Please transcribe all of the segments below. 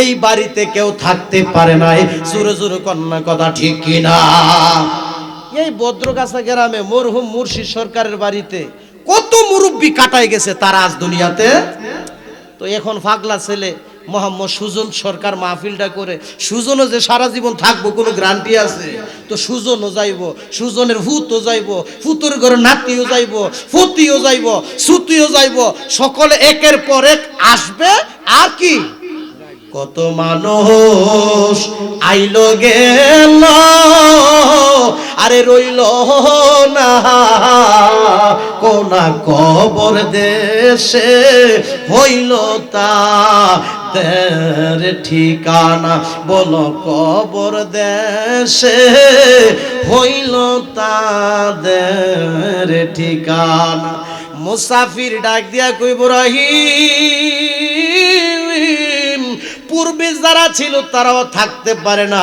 এই বাড়িতে কেউ থাকতে পারে নাই। জোরে জোরে কন্যা কথা ঠিক কিনা? এই বদ্রগাছা গ্রামে মরহুম মুর্শিদ সরকারের বাড়িতে কত মুরব্বী কাটায় গেছে তার আজ দুনিয়াতে? তো এখন ফাগলা ছেলে মোহাম্মদ সুজন সরকার মাহফিলটা করে সুজনও যে সারা জীবন থাকব, কোনো গ্যারান্টি আছে? তো সুজনও যাইব, সুজনের ভূতও যাইব ফুতুর ঘরে নাতিও যাইব ফুতিও যাইব, সুতিও যাইব, সকলে একের পর এক আসবে, আর কি? কত মানুষ আইলো গেল, আরে রইল না। কোনা কবর দেশে হইল তা, তের ঠিকানা বলো কবর দেশে হইল তাদের ঠিকানা। মুসাফির ডাক দিয়া কইব রহিম পূর্বে যারা ছিল তারাও থাকতে পারে না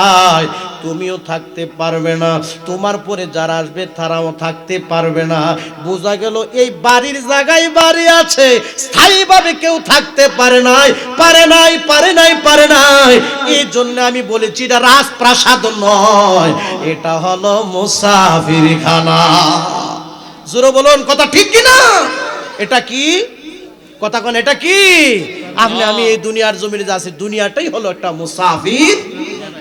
তুমিও থাকতে পারবে না। তোমার পরে যারা আসবে তারাও থাকতে পারবে না। বোঝা গেল এই বাড়ির জায়গায় বাড়ি আছে। স্থায়ীভাবে কেউ থাকতে পারে নাই। পারে নাই পারে নাই পারে নাই। এই জন্য আমি বলেছি, এটা রাজপ্রাসাদ নয়। এটা হলো মুসাফিরখানা। জোরে বলুন, কথা ঠিক কি না এটা কি? কথা কোন, এটা কি? আপনি, আমি এই দুনিয়ার জমিনে যা আছি, দুনিয়াটাই হলো একটা মুসাফির।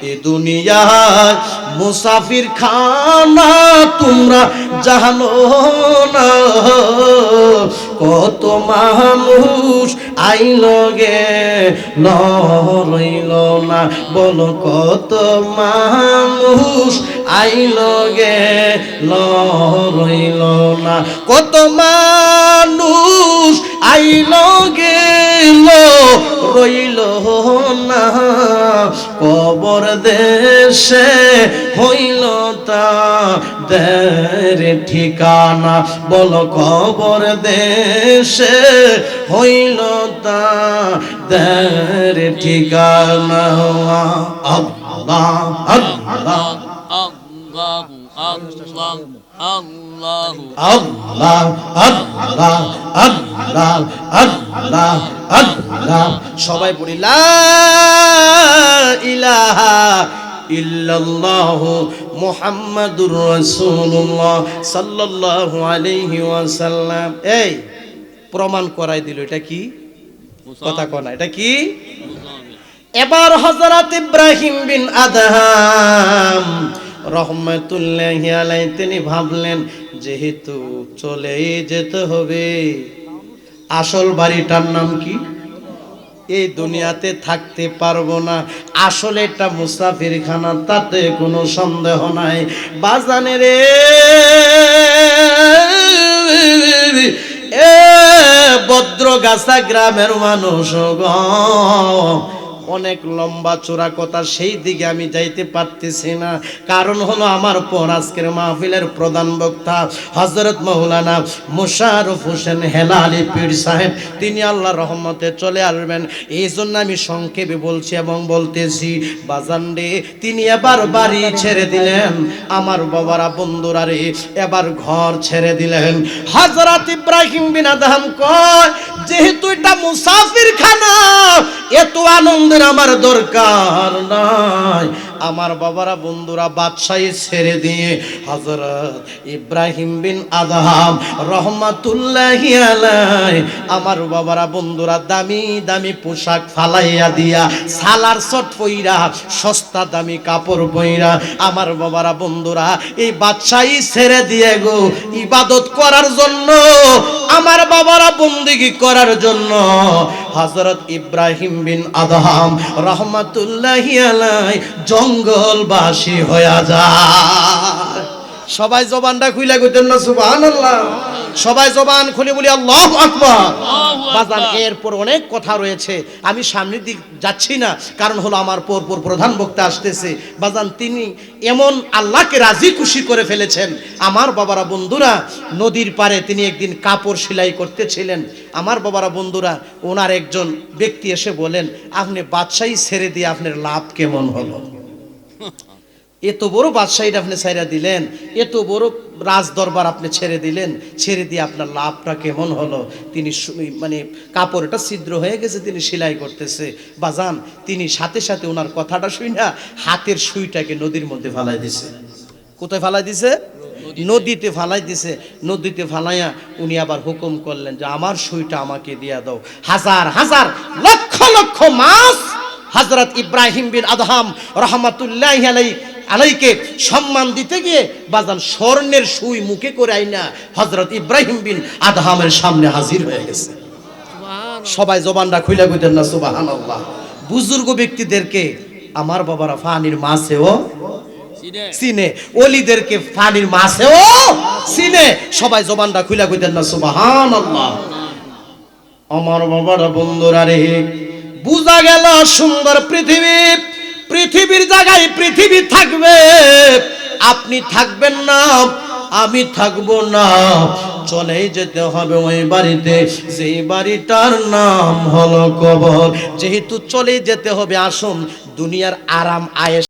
এই দুনিয়ার মুসাফির খানা তোমরা জানো না। কত মানুষ আইল গে, লইল না। বলো, কত মানুষ আইল গে, লইল না। কত মানুষ আইল গেল রইল না। কবর দেশে হইল তা। দের ঠিকানা বল কবর দেশে হইল তা। দের ঠিকানা। আল্লাহ আল্লাহ। Allah Allahu আল্লাহ আল্লাহ আল্লাহ। আল্লাহ আল্লাহ। সবাই পড়ি লা ইলাহা ইল্লাল্লাহ মুহাম্মাদুর রাসূলুল্লাহ সাল্লাল্লাহু আলাইহি ওয়াসাল্লাম। এই, প্রমাণ করাই দিল, এটা কি? কথা কনা এটা কি? এবার হজরত ইব্রাহিম বিন আদহাম রহমতুল্লাহ আলাই তিনি ভাবলেন, যেহেতু চলেই যেতে হবে। আসল বাড়িটার নাম কি? এই দুনিয়াতে থাকতে পারব না। আসলে এটা মুসাফিরখানা, তাতে কোনো সন্দেহ নাই। বাজানে রে, এ বদ্রগাছা গ্রামের মানুষ গ। অনেক লম্বা চূড়া কথা, সেই দিকে আমি যাইতে পারতেছি না। কারণ হলো আমার পর আজকের মাহফিলের প্রধান বক্তা হজরত মৌলানা মুশারফ হোসেন হেলালি পীর সাহেব। তিনি আল্লাহ রহমতে চলে আসবেন। এই জন্য আমি সংক্ষেপে বলছি এবং বলতেছি বাজান্ডে তিনি এবার বাড়ি ছেড়ে দিলেন। আমার বাবারা, বন্ধুরা রে, এবার ঘর ছেড়ে দিলেন। হজরত ইব্রাহিম বিন আদহাম কয় যেহেতু এটা মুসাফির খানা এত আনন্দের আমার দরকার নাই। আমার বাবারা, বন্ধুরা, বাদশাহী ছেড়ে দিয়ে হজরত ইব্রাহিম বিন আদহাম রহমাতুল্লাহ আমার বাবারা, বন্ধুরা, দামি দামি পোশাক ফালাইয়া দিয়া, সালার চট পইরা, সস্তা দামি কাপড় পইরা, আমার বাবারা, বন্ধুরা, এই বাদশাহী ছেড়ে দিয়ে গো, ইবাদত করার জন্য আমার বাবারা বন্দিগি করার জন্য হজরত ইব্রাহিম বিন আদহাম রহমাতুল্লাহ জঙ্গলবাসী হয়ে যায়। সবাই জবানটা খুইলা কইতেন না সুবহানাল্লাহ। সবাই জবান খুলে বলি আল্লাহু আকবার। বাজান এরপর অনেক কথা রয়েছে। আমি সামনের দিক যাচ্ছি না কারণ হলো আমার পর পর প্রধান বক্তা আসতেছে। বাজান তিনি এমন আল্লাহকে রাজি খুশি করে ফেলেছেন। আমার বাবারা বন্ধুরা নদীর পারে তিনি একদিন কাপড় সেলাই করতেছিলেন। আমার বাবারা বন্ধুরা ওনার একজন ব্যক্তি এসে বলেন আপনি বাদশাহী ছেড়ে দিয়ে আপনার লাভ কেমন হলো? এত বড় বাদশাহীটা আপনি ছাইরা দিলেন এত বড় রাজ দরবার আপনি ছেড়ে দিলেন ছেড়ে দিয়ে আপনার লাভটা কেমন হলো? তিনি মানে কাপড়টা ছিদ্র হয়ে গেছে তিনি সেলাই করতেছে। বাজান তিনি সাথে সাথে ওনার কথাটা শুই না হাতের সুইটাকে নদীর মধ্যে ফালাই দিছে। কোথায় ফালাই দিছে? নদীতে। ফালাই দিছে। নদীতে ফালাইয়া উনি আবার হুকুম করলেন যে আমার সুইটা আমাকে দিয়া দাও। হাজার হাজার লক্ষ লক্ষ মাস হজরত ইব্রাহিম বিন আদহাম রহমাতুল্লাহ আলাই আলাইকে সম্মান দিতে গিয়ে বাজান স্বর্ণের সুই মুখে করে আইনা হজরত ইব্রাহিম বিন আদহামের সামনে হাজির হয়ে গেছে। সবাই জবানটা খুলে কইতেন না সুবাহান আল্লাহ বুজুর্গ ব্যক্তিদেরকে আমার বাবারা ফানির মাছেও সিনে অলিদেরকে ফানির মাছেও সিনে সবাই জবানটা খুলে কইতেন না সুবাহান আল্লাহ আমার বাবারা বন্ধুরা রে বুঝা গেল সুন্দর পৃথিবী। পৃথিবীর জায়গায় পৃথিবী থাকবে। আপনি থাকবেন না, আমি থাকব না। চলেই যেতে হবে ওই বাড়িতে। সেই বাড়িটার নাম হলো কবর। যেহেতু চলে যেতে হবে, আসুন, দুনিয়ার আরাম আয়েস